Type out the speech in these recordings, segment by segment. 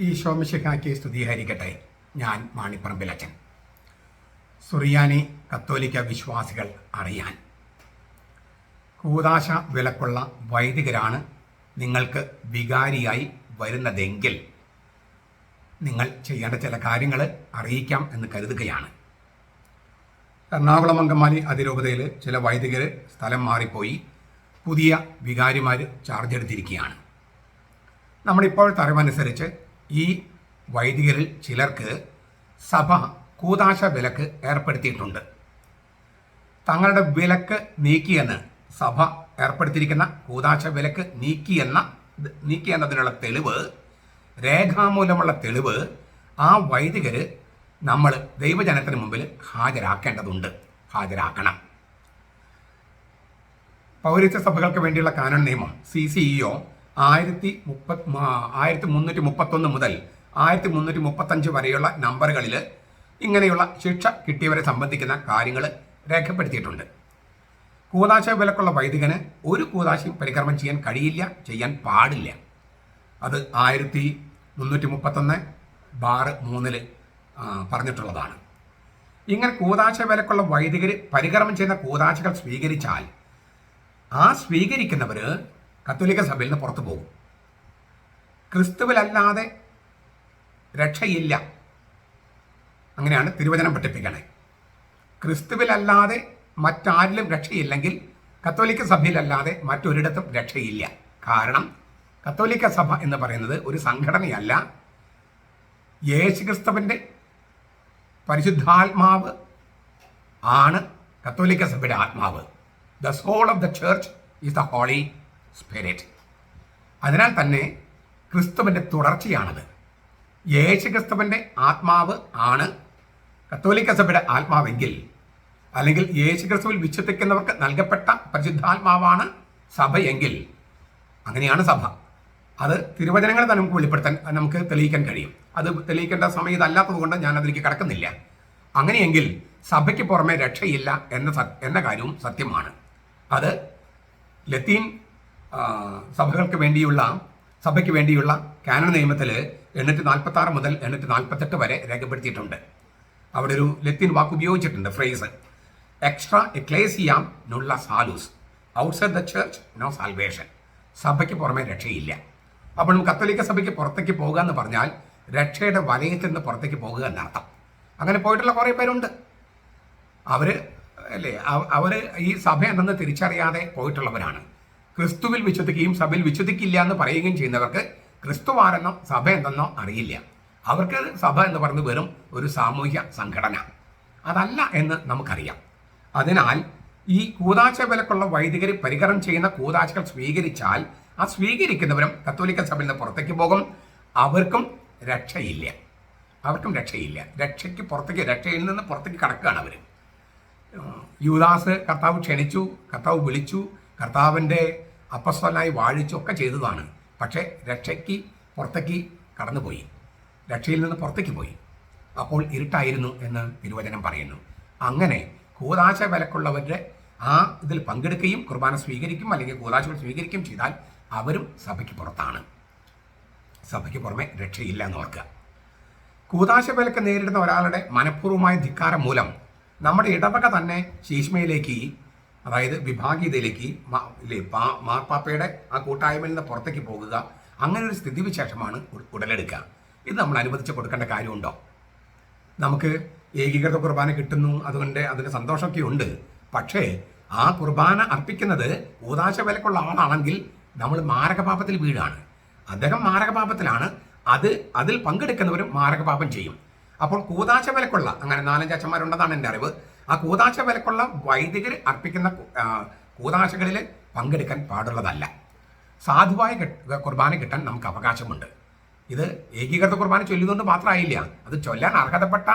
ഈ ശോമിശിഹാക്കി സ്തുതിഹരിക്കട്ടെ ഞാൻ മാണിപ്പറമ്പിലച്ചൻ സുറിയാനി കത്തോലിക്ക വിശ്വാസികൾ അറിയാൻ. കൂതാശ വിലക്കുള്ള വൈദികരാണ് നിങ്ങൾക്ക് വികാരിയായി വരുന്നതെങ്കിൽ നിങ്ങൾ ചെയ്യേണ്ട ചില കാര്യങ്ങൾ അറിയിക്കാം എന്ന് കരുതുകയാണ്. എറണാകുളം അങ്കമാലി അതിരൂപതയിൽ ചില വൈദികർ സ്ഥലം മാറിപ്പോയി പുതിയ വികാരിമാർ ചാർജ് എടുത്തിരിക്കുകയാണ്. നമ്മളിപ്പോഴത്തെ അറിവനുസരിച്ച് ഈ വൈദികരിൽ ചിലർക്ക് സഭ കൂതാശ വിലക്ക് ഏർപ്പെടുത്തിയിട്ടുണ്ട്. തങ്ങളുടെ വിലക്ക് നീക്കിയെന്ന് സഭ ഏർപ്പെടുത്തിയിരിക്കുന്ന കൂതാശ വിലക്ക് നീക്കിയെന്ന നീക്കിയെന്നതിനുള്ള തെളിവ് രേഖാമൂലമുള്ള തെളിവ് ആ വൈദികർ നമ്മൾ ദൈവജനത്തിന് മുമ്പിൽ ഹാജരാക്കേണ്ടതുണ്ട്. ഹാജരാക്കണം. പൗരത്വ സഭകൾക്ക് വേണ്ടിയുള്ള കാനൺ നിയമം സി സി ഇഒ ആയിരത്തി മുപ്പത് ആയിരത്തി മുന്നൂറ്റി മുപ്പത്തൊന്ന് മുതൽ ആയിരത്തി മുന്നൂറ്റി മുപ്പത്തഞ്ച് വരെയുള്ള നമ്പറുകളിൽ ഇങ്ങനെയുള്ള ശിക്ഷ കിട്ടിയവരെ സംബന്ധിക്കുന്ന കാര്യങ്ങൾ രേഖപ്പെടുത്തിയിട്ടുണ്ട്. കൂതാശ വിലക്കുള്ള വൈദികന് ഒരു കൂതാശയും പരിക്രമം ചെയ്യാൻ കഴിയില്ല ചെയ്യാൻ പാടില്ല. അത് ആയിരത്തി മുന്നൂറ്റി മുപ്പത്തൊന്ന് ബാറ് മൂന്നിൽ പറഞ്ഞിട്ടുള്ളതാണ്. ഇങ്ങനെ കൂതാശ വിലക്കുള്ള വൈദികർ പരികർമ്മം ചെയ്യുന്ന കൂതാശകൾ സ്വീകരിച്ചാൽ ആ സ്വീകരിക്കുന്നവർ കത്തോലിക്ക സഭയിൽ നിന്ന് പുറത്തു പോകും. ക്രിസ്തുവിലല്ലാതെ രക്ഷയില്ല. അങ്ങനെയാണ് തിരുവചനം പഠിപ്പിക്കണേ. ക്രിസ്തുവിലല്ലാതെ മറ്റാരിലും രക്ഷയില്ലെങ്കിൽ കത്തോലിക്ക സഭയിലല്ലാതെ മറ്റൊരിടത്തും രക്ഷയില്ല. കാരണം കത്തോലിക്ക സഭ എന്ന് പറയുന്നത് ഒരു സംഘടനയല്ല. യേശുക്രിസ്തുവിന്റെ പരിശുദ്ധാത്മാവ് ആണ് കത്തോലിക്ക സഭയുടെ ആത്മാവ്. The soul of the church is the holy spirit അതിനാൽ തന്നെ ക്രിസ്തുവിന്റെ തുടർച്ചയാണത്. യേശു ക്രിസ്തുവിന്റെ ആത്മാവ് ആണ്. കത്തോലിക്ക സഭയുടെ ആത്മാവെങ്കിൽ അല്ലെങ്കിൽ യേശു ക്രിസ്തുവിൽ വിശ്വസിക്കുന്നവർക്ക് നൽകപ്പെട്ട പരിശുദ്ധാത്മാവാണ് സഭയെങ്കിൽ അങ്ങനെയാണ് സഭ. അത് തിരുവചനങ്ങൾ തന്നെ നമുക്ക് വെളിപ്പെടുത്താൻ നമുക്ക് തെളിയിക്കാൻ കഴിയും. അത് തെളിയിക്കേണ്ട സമയം ഇതല്ലാത്തത് കൊണ്ട് ഞാൻ അതിലേക്ക് കടക്കുന്നില്ല. അങ്ങനെയെങ്കിൽ സഭയ്ക്ക് പുറമെ രക്ഷയില്ല എന്ന എന്ന കാര്യവും സത്യമാണ്. അത് ലത്തീൻ സഭകൾക്ക് വേണ്ടിയുള്ള സഭയ്ക്ക് വേണ്ടിയുള്ള കാനൺ നിയമത്തിൽ എണ്ണൂറ്റി നാൽപ്പത്തി ആറ് മുതൽ എണ്ണൂറ്റി നാൽപ്പത്തെട്ട് വരെ രേഖപ്പെടുത്തിയിട്ടുണ്ട്. അവിടെ ഒരു ലത്തിൻ വാക്ക് ഉപയോഗിച്ചിട്ടുണ്ട് ഫ്രേസ് എക്സ്ട്രാ എക്ലേസിയാം നുള്ള സാലൂസ് outside the church no salvation സഭയ്ക്ക് പുറമെ രക്ഷയില്ല. അപ്പോൾ കത്തോലിക്ക സഭയ്ക്ക് പുറത്തേക്ക് പോകുക എന്ന് പറഞ്ഞാൽ രക്ഷയുടെ വലയത്തിൽ നിന്ന് പുറത്തേക്ക് പോകുക എന്നർത്ഥം. അങ്ങനെ പോയിട്ടുള്ള കുറേ പേരുണ്ട്. അവർ അല്ലേ അവർ ഈ സഭ എന്തെന്ന് തിരിച്ചറിയാതെ പോയിട്ടുള്ളവരാണ്. ക്രിസ്തുവിൽ വിശ്വസിക്കുകയും സഭയിൽ വിശ്വസിക്കില്ല എന്ന് പറയുകയും ചെയ്യുന്നവർക്ക് ക്രിസ്തു ആരെന്നോ സഭ എന്തെന്നോ അറിയില്ല. അവർക്ക് സഭ എന്ന് പറയുന്നത് വെറും ഒരു സാമൂഹ്യ സംഘടന. അതല്ല എന്ന് നമുക്കറിയാം. അതിനാൽ ഈ കൂതാശ വിലക്കുള്ള വൈദികരെ പരികരം ചെയ്യുന്ന കൂതാശകൾ സ്വീകരിച്ചാൽ ആ സ്വീകരിക്കുന്നവരും കത്തോലിക്ക സഭയിൽ നിന്ന് പുറത്തേക്ക് പോകും. അവർക്കും രക്ഷയില്ല. അവർക്കും രക്ഷയില്ല. രക്ഷയ്ക്ക് പുറത്തേക്ക് രക്ഷയിൽ നിന്ന് പുറത്തേക്ക് കടക്കുകയാണ് അവർ യുവദാസ് കർത്താവ് ക്ഷണിച്ചു കർത്താവ് വിളിച്ചു കർത്താവിന്റെ അപ്പസ്വലായി വാഴിച്ചൊക്കെ ചെയ്തതാണ്. പക്ഷേ രക്ഷയ്ക്ക് പുറത്തേക്ക് കടന്നുപോയി. രക്ഷയിൽ നിന്ന് പുറത്തേക്ക് പോയി. അപ്പോൾ ഇരുട്ടായിരുന്നു എന്ന് തിരുവചനം പറയുന്നു. അങ്ങനെ കൂതാശ വിലക്കുള്ളവരുടെ ആ ഇതിൽ പങ്കെടുക്കുകയും കുർബാന സ്വീകരിക്കും അല്ലെങ്കിൽ കൂതാശകൾ സ്വീകരിക്കും ചെയ്താൽ അവരും സഭയ്ക്ക് പുറത്താണ്. സഭയ്ക്ക് പുറമെ രക്ഷയില്ല എന്ന് ഓർക്കുക. കൂതാശ വിലക്ക് നേരിടുന്ന ഒരാളുടെ മനഃപൂർവമായ ധിക്കാരം മൂലം നമ്മുടെ ഇടവക തന്നെ ശീഷ്മയിലേക്ക് അതായത് വിഭാഗീയതയിലേക്ക് മാർപ്പാപ്പയുടെ ആ കൂട്ടായ്മയിൽ നിന്ന് പുറത്തേക്ക് പോകുക അങ്ങനെ ഒരു സ്ഥിതിവിശേഷമാണ് ഉടലെടുക്കുക. ഇത് നമ്മൾ അനുവദിച്ച് കൊടുക്കേണ്ട കാര്യമുണ്ടോ? നമുക്ക് ഏകീകൃത കുർബാന കിട്ടുന്നു അതുകൊണ്ട് അതിന് സന്തോഷമൊക്കെ ഉണ്ട്. പക്ഷേ ആ കുർബാന അർപ്പിക്കുന്നത് ഊതാശ വിലക്കുള്ള ആളാണെങ്കിൽ നമ്മൾ മാരകപാപത്തിൽ വീഴാണ്. അദ്ദേഹം മാരകപാപത്തിലാണ്. അത് അതിൽ പങ്കെടുക്കുന്നവരും മാരകപാപം ചെയ്യും. അപ്പോൾ കൂതാശ വിലക്കുള്ള അങ്ങനെ നാലഞ്ച് അച്ഛന്മാരുണ്ടെന്നാണ് എന്റെ അറിവ്. ആ കൂതാശ വിലക്കുള്ള വൈദികർ അർപ്പിക്കുന്ന കൂതാശകളിൽ പങ്കെടുക്കാൻ പാടുള്ളതല്ല. സാധുവായ കുർബാന കിട്ടാൻ നമുക്ക് അവകാശമുണ്ട്. ഇത് ഏകീകൃത കുർബാന ചൊല്ലുന്നത് മാത്രമായില്ല. അത് ചൊല്ലാൻ അർഹതപ്പെട്ട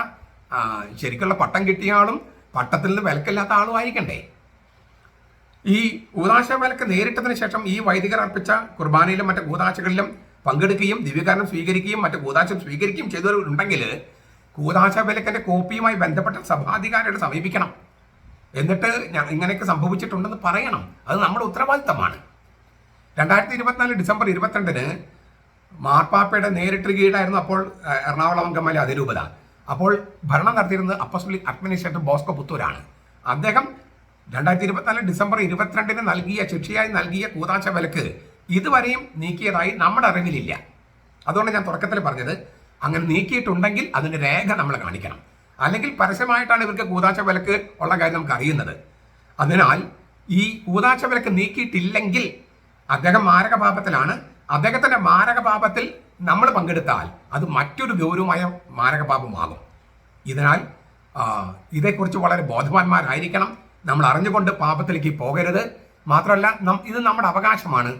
ശരിക്കുള്ള പട്ടം കിട്ടിയ ആളും പട്ടത്തിൽ നിന്ന് വിലക്കില്ലാത്ത ആളും ആയിരിക്കണ്ടേ? ഈ ഊതാശ വിലക്ക് നേരിട്ടതിന് ശേഷം ഈ വൈദികർ അർപ്പിച്ച കുർബാനയിലും മറ്റു കൂതാശകളിലും പങ്കെടുക്കുകയും ദിവ്യകാരണം സ്വീകരിക്കുകയും മറ്റു കൂതാശം സ്വീകരിക്കുകയും ചെയ്തവരുണ്ടെങ്കിൽ കൂതാശ വിലക്കന്റെ കോപ്പിയുമായി ബന്ധപ്പെട്ട സഭാധികാരിയുടെ സമീപിക്കണം. എന്നിട്ട് ഞാൻ ഇങ്ങനെയൊക്കെ സംഭവിച്ചിട്ടുണ്ടെന്ന് പറയണം. അത് നമ്മുടെ ഉത്തരവാദിത്തമാണ്. രണ്ടായിരത്തി ഇരുപത്തിനാല് ഡിസംബർ ഇരുപത്തിരണ്ടിന് മാർപ്പാപ്പയുടെ നേരിട്ട് കീഴായിരുന്നു അപ്പോൾ എറണാകുളം അങ്കമാലി അതിരൂപത. അപ്പോൾ ഭരണം നടത്തിയിരുന്നത് അപ്പസ്ലിക് അഡ്മിനിസ്ട്രേറ്റർ ബോസ്കോ പുത്തൂരാണ്. അദ്ദേഹം രണ്ടായിരത്തി ഇരുപത്തിനാല് ഡിസംബർ ഇരുപത്തിരണ്ടിന് നൽകിയ ശിക്ഷയായി നൽകിയ കൂതാശ വിലക്ക് ഇതുവരെയും നീക്കിയതായി നമ്മുടെ അറിവിലില്ല. അതുകൊണ്ട് ഞാൻ തുടക്കത്തിൽ പറഞ്ഞത് അങ്ങനെ നീക്കിയിട്ടുണ്ടെങ്കിൽ അതിന് രേഖ നമ്മൾ കാണിക്കണം. അല്ലെങ്കിൽ പരസ്യമായിട്ടാണ് ഇവർക്ക് കൂതാശ വിലക്ക് ഉള്ള കാര്യം നമുക്ക് അറിയുന്നത്. അതിനാൽ ഈ കൂതാശ വിലക്ക് നീക്കിയിട്ടില്ലെങ്കിൽ അദ്ദേഹം മാരകപാപത്തിലാണ് അദ്ദേഹത്തിന്റെ മാരകപാപത്തിൽ നമ്മൾ പങ്കെടുത്താൽ അത് മറ്റൊരു ഗൗരവമായ മാരകപാപമാകും ഇതിനാൽ ഇതേക്കുറിച്ച് വളരെ ബോധവാന്മാരായിരിക്കണം. നമ്മൾ അറിഞ്ഞുകൊണ്ട് പാപത്തിലേക്ക് പോകരുത്. മാത്രമല്ല ഇത് നമ്മുടെ അവകാശമാണ്.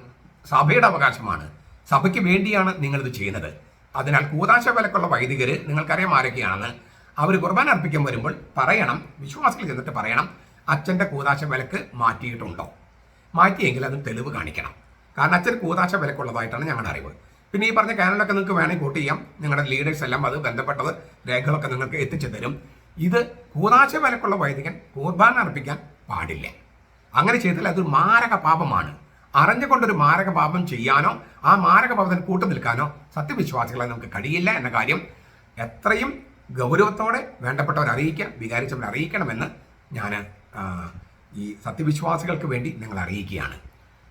സഭയുടെ അവകാശമാണ്. സഭയ്ക്ക് വേണ്ടിയാണ് നിങ്ങളിത് ചെയ്യുന്നത്. അതിനാൽ കൂതാശ വിലക്കുള്ള വൈദികർ നിങ്ങൾക്കറിയാം ആരൊക്കെയാണെന്ന്. അവർ കുർബാന അർപ്പിക്കാൻ വരുമ്പോൾ പറയണം വിശ്വാസത്തിൽ ചെന്നിട്ട് പറയണം അച്ഛന്റെ കൂതാശ വിലക്ക് മാറ്റിയിട്ടുണ്ടോ? മാറ്റിയെങ്കിൽ അതിന് തെളിവ് കാണിക്കണം. കാരണം അച്ഛൻ കൂതാശ വിലക്കുള്ളതായിട്ടാണ് ഞങ്ങളുടെ അറിവ്. പിന്നെ ഈ പറഞ്ഞ കാനലൊക്കെ നിങ്ങൾക്ക് വേണമെങ്കിൽ കോട്ട് ചെയ്യാം. നിങ്ങളുടെ ലീഡേഴ്സ് എല്ലാം അത് ബന്ധപ്പെട്ടത് രേഖകളൊക്കെ നിങ്ങൾക്ക് എത്തിച്ചു തരും. ഇത് കൂതാശ വിലക്കുള്ള വൈദികൻ കുർബാന അർപ്പിക്കാൻ പാടില്ല. അങ്ങനെ ചെയ്താൽ അതൊരു മാരക പാപമാണ്. അറിഞ്ഞുകൊണ്ടൊരു മാരക പാപം ചെയ്യാനോ ആ മാരക പാപത്തിന് കൂട്ടു നിൽക്കാനോ സത്യവിശ്വാസികളെ നമുക്ക് കഴിയില്ല എന്ന കാര്യം എത്രയും ഗൗരവത്തോടെ വേണ്ടപ്പെട്ടവരെ അറിയിക്കണമെന്ന് ഞാൻ ഈ സത്യവിശ്വാസികൾക്ക് വേണ്ടി നിങ്ങൾ അറിയിക്കുകയാണ്.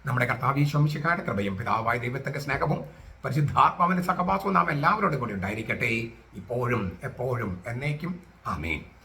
നമ്മുടെ കർത്താവീശ്വംശിക്കാരുടെ കൃപയും പിതാവായ ദൈവത്തിന്റെ സ്നേഹവും പരിശുദ്ധാത്മാവിന്റെ സഹവാസവും നാം എല്ലാവരോടും കൂടി ഉണ്ടായിരിക്കട്ടെ. ഇപ്പോഴും എപ്പോഴും എന്നേക്കും. ആമേൻ.